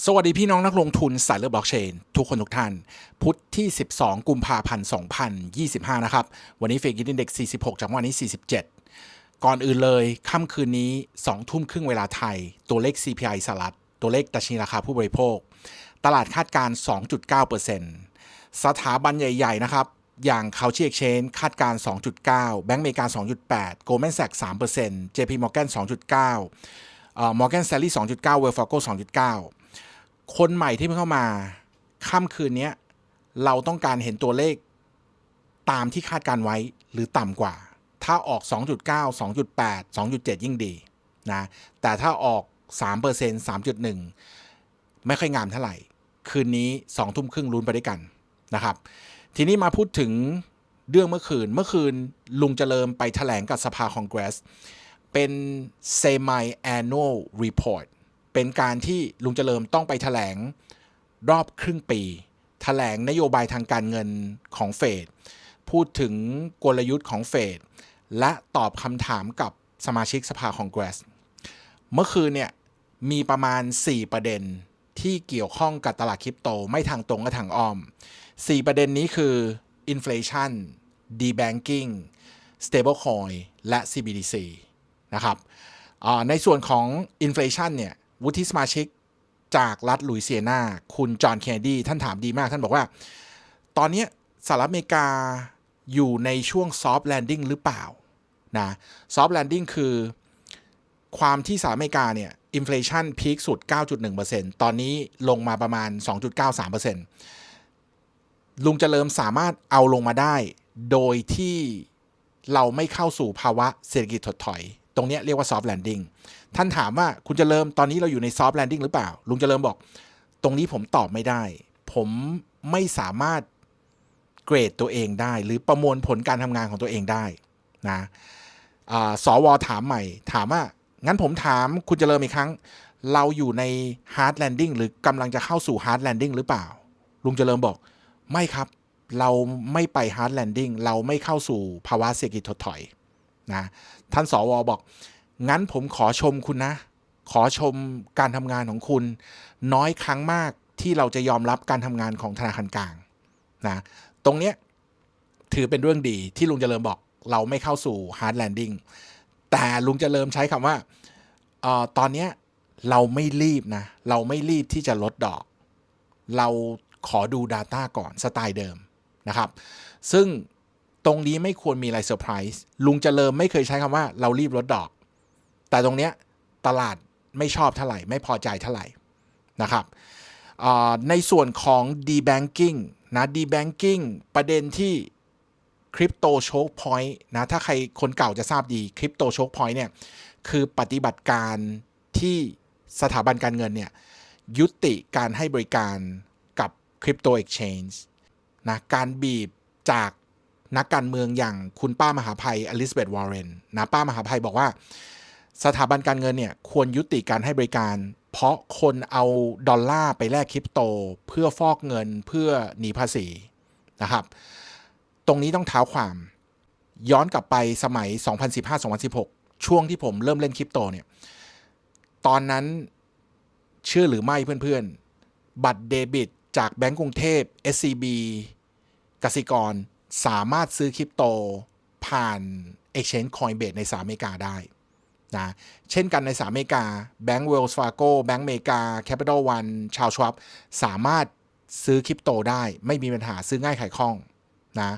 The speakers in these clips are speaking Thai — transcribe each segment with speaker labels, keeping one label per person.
Speaker 1: สวัสดีพี่น้องนักลงทุนสายเลือดบล็อกเชน ทุกคนทุกท่าน พุธที่ 12 กุมภาพันธ์ 2025 นะครับ วันนี้เฟกินเด็ก 46 จากวันนี้ 47 ก่อนอื่นเลยค่ำคืนนี้ 2 ทุ่มครึ่งเวลาไทย ตัวเลข CPI สหรัฐ ตัวเลขดัชนีราคาผู้บริโภค ตลาดคาดการณ์2.9%สถาบันใหญ่ๆ นะครับ อย่าง c o u c h y Exchange คาดการณ์2.9 แบงก์อเมริกา 2.8 Goldman Sachs 3% JP Morgan 2.9เอ่อ Morgan Stanley 2.9 Wells Fargo 2.9 คนใหม่ที่เพิ่งเข้ามาค่ำคืนนี้เราต้องการเห็นตัวเลขตามที่คาดการไว้หรือต่ำกว่า ถ้าออก 2.9 2.8 2.7 ยิ่งดีนะแต่ถ้าออก 3% 3.1 ไม่ค่อยงามเท่าไหร่ คืนนี้ 2 ทุ่มครึ่งลุ้นไปด้วยกันนะครับ ทีนี้มาพูดถึงเรื่องเมื่อคืน เมื่อคืนลุงเจริญไปแถลงกับสภาคองเกรส เป็น semi annual report เป็นการที่ลุงเจริญต้องไปแถลงรอบครึ่งปีแถลงนโยบายทางการเงินของเฟดพูดถึงกลยุทธ์ของเฟดและตอบคำถามกับสมาชิกสภาคองเกรส เมื่อคืนเนี่ยมีประมาณ 4 ประเด็นที่เกี่ยวข้องกับตลาดคริปโตไม่ทางตรงก็ทางอ้อม 4 ประเด็นนี้คือ inflation debanking stablecoin และ CBDC นะครับในส่วนของ inflation เนี่ย วุฒิสมาชิกจากรัฐลุยเซียนา คุณจอห์นเคนเนดีท่านถามดีมาก ท่านบอกว่า ตอนนี้สหรัฐอเมริกาอยู่ในช่วง soft landing หรือเปล่านะ soft landing คือความที่สหรัฐอเมริกาเนี่ยอินฟลชันพีคสุด 9.1%ตอนนี้ลงมาประมาณ 2.93%ลุงเจริญสามารถเอาลงมาได้ โดยที่เราไม่เข้าสู่ภาวะเศรษฐกิจถดถอย ตรงนี้เรียกว่า soft landing ท่านถามว่าคุณจะเริญตอนนี้เราอยู่ใน soft landing หรือเปล่า ลุงจะเริญบอก ตรงนี้ผมตอบไม่ได้ ผมไม่สามารถเกรดตัวเองได้ หรือประมวลผลการทำงานของตัวเองได้นะอ่าสวถามใหม่ ถามว่า งั้นผมถามคุณจะเริญอีกครั้ง เราอยู่ใน hard landing หรือกำลังจะเข้าสู่ hard landing หรือเปล่า ลุงจเจริญบอก ไม่ครับ เราไม่ไป hard landing เราไม่เข้าสู่ภาวะเศรษฐกิจถดถอยนะท่านสวบอก งั้นผมขอชมคุณนะ ขอชมการทำงานของคุณ น้อยครั้งมากที่เราจะยอมรับการทำงานของธนาคารกลางนะตรงเนี้ยถือเป็นเรื่องดีที่ลุงเจริญบอกเราไม่เข้าสู่ hard landing แต่ลุงเจริญใช้คำว่าออตอนเนี้ยเราไม่รีบนะ เราไม่รีบที่จะลดดอก เราขอดู Data ก่อนสไตล์เดิมนะครับ ซึ่งตรงนี้ไม่ควรมีอะไรเซอร์ไพรส์ลุงเจริญไม่เคยใช้คำว่าเรารีบลดดอก แต่ตรงเนี้ยตลาดไม่ชอบเท่าไหร่ ไม่พอใจเท่าไหร่นะครับในส่วนของ debanking นะ debanking ประเด็นที่คริปโตโชคพอยต์นะถ้าใครคนเก่าจะทราบดีคริปโตโชคพอยต์เนี่ยคือปฏิบัติการที่สถาบันการเงินเนี่ยยุติการให้บริการกับคริปโตเอ็กชแนนนะการบีบจากนักการเมืองอย่างคุณป้ามหาภัยอลิซาเบธวอร์เรนนะป้ามหาภัยบอกว่า สถาบันการเงินเนี่ยควรยุติการให้บริการ เพราะคนเอาดอลลาร์ไปแลกคริปโต เพื่อฟอกเงินเพื่อหนีภาษีนะครับ ตรงนี้ต้องเท้าความย้อนกลับไปสมัย 2015-2016 ช่วงที่ผมเริ่มเล่นคริปโตเนี่ย ตอนนั้นเชื่อหรือไม่เพื่อนๆ บัตรเดบิตจากแบงก์กรุงเทพ SCB กสิกร สามารถซื้อคริปโตผ่าน Exchange Coinbase ในสหรัฐอเมริกาได้ นะเช่นกันในสหรัฐอเมริกาแบงก์เวลส์ฟาโกแบงก์อเมริกาแคปิตอลวันชาวชวับสามารถซื้อคริปโตได้ ไม่มีปัญหาซื้อง่ายขายคล่องนะ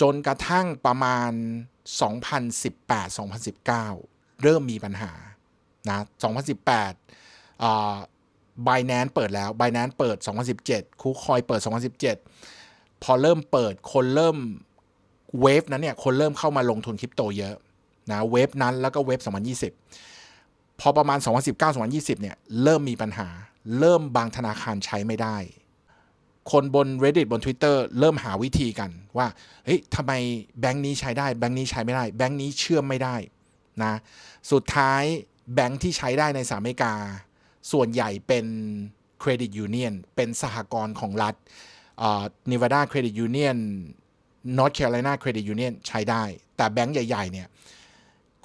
Speaker 1: จนกระทั่งประมาณ 2018-2019 เริ่มมีปัญหานะ2018อ่า Binance เปิดแล้ว Binance เปิด 2017 คูคอยเปิด 2017 พอเริ่มเปิดคนเริ่มเวฟนั้นเนี่ย คนเริ่มเข้ามาลงทุนคริปโตเยอะ นะเว็บนั้นแล้วก็เว็บ 2020 พอประมาณ 2019-2020 เนี่ยเริ่มมีปัญหา เริ่มบางธนาคารใช้ไม่ได้ คนบน Reddit บน Twitter เริ่มหาวิธีกันว่าเฮ้ยทำไมแบงค์นี้ใช้ได้แบงค์นี้ใช้ไม่ได้แบงค์นี้เชื่อมไม่ได้นะสุดท้ายแบงค์ที่ใช้ได้ในสหรัฐอเมริกา ส่วนใหญ่เป็น Credit Union เป็นสหกรณ์ของรัฐนิวาดาเครดิตยูเนียนนอร์ทแคโรไลนาเครดิตยูเนียนใช้ได้ แต่แบงค์ใหญ่ ๆ เนี่ย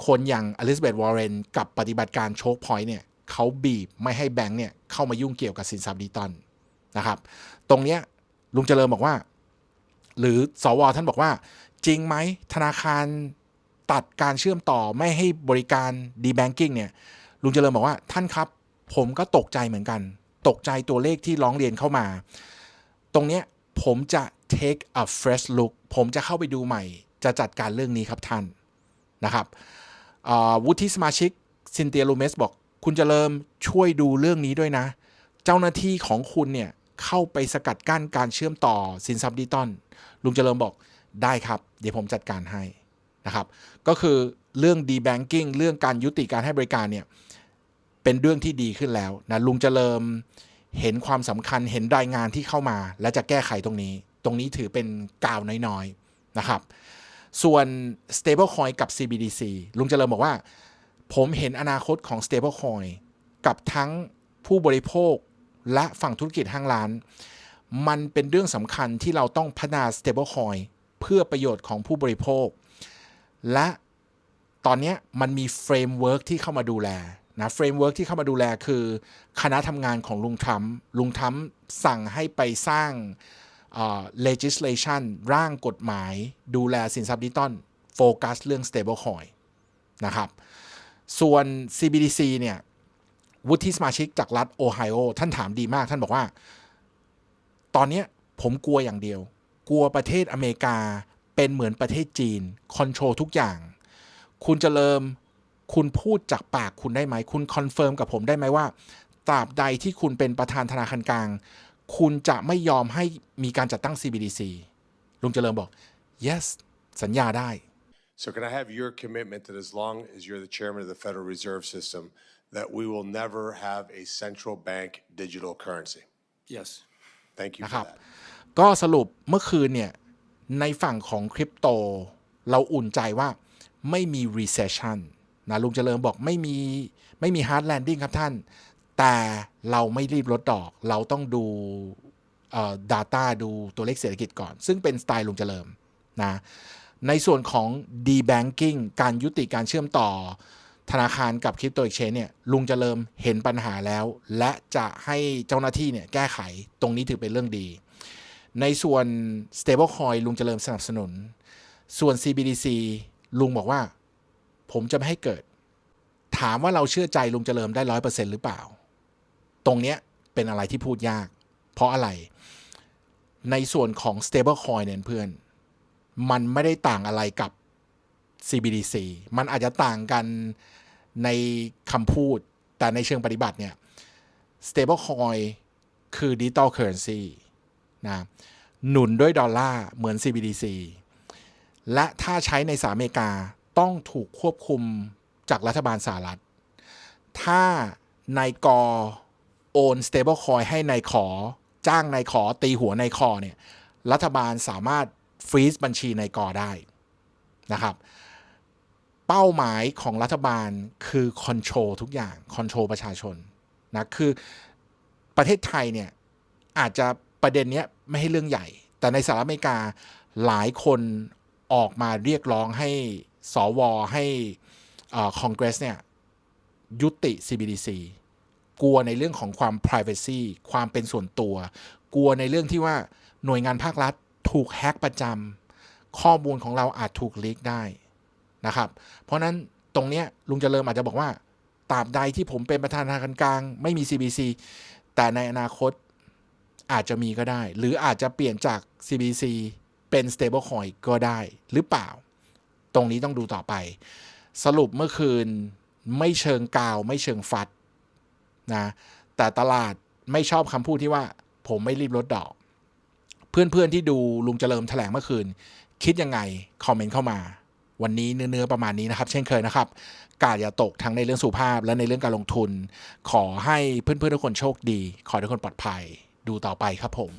Speaker 1: คนอย่างอลิซาเบธวอร์เรนกับปฏิบัติการโชคพอยต์เนี่ยเขาบีบไม่ให้แบงก์เนี่ยเข้ามายุ่งเกี่ยวกับสินทรัพย์ดิจิตอลนะครับ ตรงเนี้ยลุงเจริญบอกว่า หรือสวท่านบอกว่า จริงไหมธนาคารตัดการเชื่อมต่อไม่ให้บริการดีแบงกิ้งเนี่ยลุงเจริญบอกว่าท่านครับ ผมก็ตกใจเหมือนกัน ตกใจตัวเลขที่ร้องเรียนเข้ามา ตรงเนี้ยผมจะ take a fresh look ผมจะเข้าไปดูใหม่ จะจัดการเรื่องนี้ครับท่านนะครับ วุฒิสมาชิกซินเตียลูเมสบอก คุณเจริญช่วยดูเรื่องนี้ด้วยนะ เจ้าหน้าที่ของคุณเนี่ยเข้าไปสกัดกั้นการเชื่อมต่อสินทรัพย์ดิจิตอลลุงเจริญบอกได้ครับ เดี๋ยวผมจัดการให้นะครับ ก็คือเรื่อง debanking เรื่องการยุติการให้บริการเนี่ยเป็นเรื่องที่ดีขึ้นแล้วนะลุงเจริญเห็นความสำคัญเห็นรายงานที่เข้ามา และจะแก้ไขตรงนี้ ตรงนี้ถือเป็นกาวน้อยๆนะครับ ส่วน stablecoin กับ CBDC ลุงเจริญบอกว่า ผมเห็นอนาคตของ stablecoin กับทั้งผู้บริโภคและฝั่งธุรกิจห้างร้าน มันเป็นเรื่องสำคัญที่เราต้องพัฒนา stablecoin เพื่อประโยชน์ของผู้บริโภค และตอนนี้มันมีเฟรมเวิร์กที่เข้ามาดูแลนะเฟรมเวิร์กที่เข้ามาดูแลคือ คณะทำงานของลุงทรัมป์ลุงทรัมป์สั่งให้ไปสร้าง legislation ร่างกฎหมายดูแลสินทรัพย์ดิจิตอลโฟกัสเรื่อง stablecoin นะครับ ส่วน CBDC เนี่ยวุฒิสมาชิกจากรัฐโอไฮโอท่านถามดีมาก ท่านบอกว่า ตอนนี้ผมกลัวอย่างเดียว กลัวประเทศอเมริกาเป็นเหมือนประเทศจีนคอนโทรลทุกอย่าง คุณเจะเริ่มคุณพูดจากปากคุณได้ไหม คุณคอนเฟิร์มกับผมได้ไหมว่าตราบใดที่คุณเป็นประธานธนาคารกลาง คุณจะไม่ยอมให้มีการจัดตั้ง CBDC ลุงเจริญบอก yes สัญญาได้
Speaker 2: So can I have your commitment that as long as you're the chairman of the Federal Reserve System, that we will never have a central bank digital currency?
Speaker 3: Yes.
Speaker 2: Thank you
Speaker 1: นะ
Speaker 2: for
Speaker 1: ครับ
Speaker 2: that.
Speaker 1: ก็สรุปเมื่อคืนเนี่ย ในฝั่งของคริปโต เราอุ่นใจว่าไม่มี recession นะลุงเจริญบอกไม่มี ไม่มี hard landing ครับท่าน แต่เราไม่รีบลดดอก เราต้องดูเอ่อ data ดูตัวเลขเศรษฐกิจก่อน ซึ่งเป็นสไตล์ลุงเจริญนะในส่วนของ debanking การยุติการเชื่อมต่อธนาคารกับคริปโต e อ c h a n g e เนี่ยลุงเจริญเห็นปัญหาแล้ว และจะให้เจ้าหน้าที่เนี่ยแก้ไขตรงนี้ถือเป็นเรื่องดี ในส่วน stablecoin ลุงเจริญสนับสนุน ส่วน CBDC ลุงบอกว่า ผมจะไม่ให้เกิด ถามว่าเราเชื่อใจลุงเจริญได้ร้อยเปอร์เซ็นหรือเปล่า ตรงเนี้ยเป็นอะไรที่พูดยาก เพราะอะไร ในส่วนของ stablecoin เนี่ยเพื่อน มันไม่ได้ต่างอะไรกับ CBDC มันอาจจะต่างกันในคำพูด แต่ในเชิงปฏิบัติเนี่ย stablecoin คือ digital currency นะหนุนด้วยดอลลาร์เหมือน CBDC และถ้าใช้ในสหรัฐอเมริกาต้องถูกควบคุมจากรัฐบาลสหรัฐ ถ้าในายก โอน stablecoin ให้นายขอ จ้างนายขอตีหัวนายคอเนี่ยรัฐบาลสามารถฟรีซบัญชีนายกอได้นะครับเป้าหมายของรัฐบาลคือคอนโทรลทุกอย่างคอนโทรลประชาชนนะคือประเทศไทยเนี่ยอาจจะประเด็นเนี้ยไม่ให้เรื่องใหญ่ แต่ในสหรัฐอเมริกาหลายคนออกมาเรียกร้องให้สวให้คอนเกรสเนี่ยยุติ CBDC กลัวในเรื่องของความ Privacy ความเป็นส่วนตัว กลัวในเรื่องที่ว่าหน่วยงานภาครัฐถูกแฮ็กประจำข้อมูลของเราอาจถูกลีกได้นะครับ เพราะนั้นตรงเนี้ยลุงเจริญอาจจะบอกว่าตราบใดที่ผมเป็นประธานธนาคารกลาง ไม่มี C B C แต่ในอนาคตอาจจะมีก็ได้ หรืออาจจะเปลี่ยนจาก C B C เป็น stablecoin ก็ได้หรือเปล่า ตรงนี้ต้องดูต่อไป สรุปเมื่อคืนไม่เชิงกาว ไม่เชิงฟัด นะแต่ตลาดไม่ชอบคำพูดที่ว่าผมไม่รีบลดดอก เพื่อนๆที่ดูลุงเจริญแถลงเมื่อคืน คิดยังไง คอมเมนต์เข้ามา วันนี้เนื้อๆประมาณนี้นะครับ เช่นเคยนะครับ กาดอย่าตกทั้งในเรื่องสุภาพและในเรื่องการลงทุน ขอให้เพื่อนๆทุกคนโชคดี ขอให้ทุกคนปลอดภัย ดูต่อไปครับผม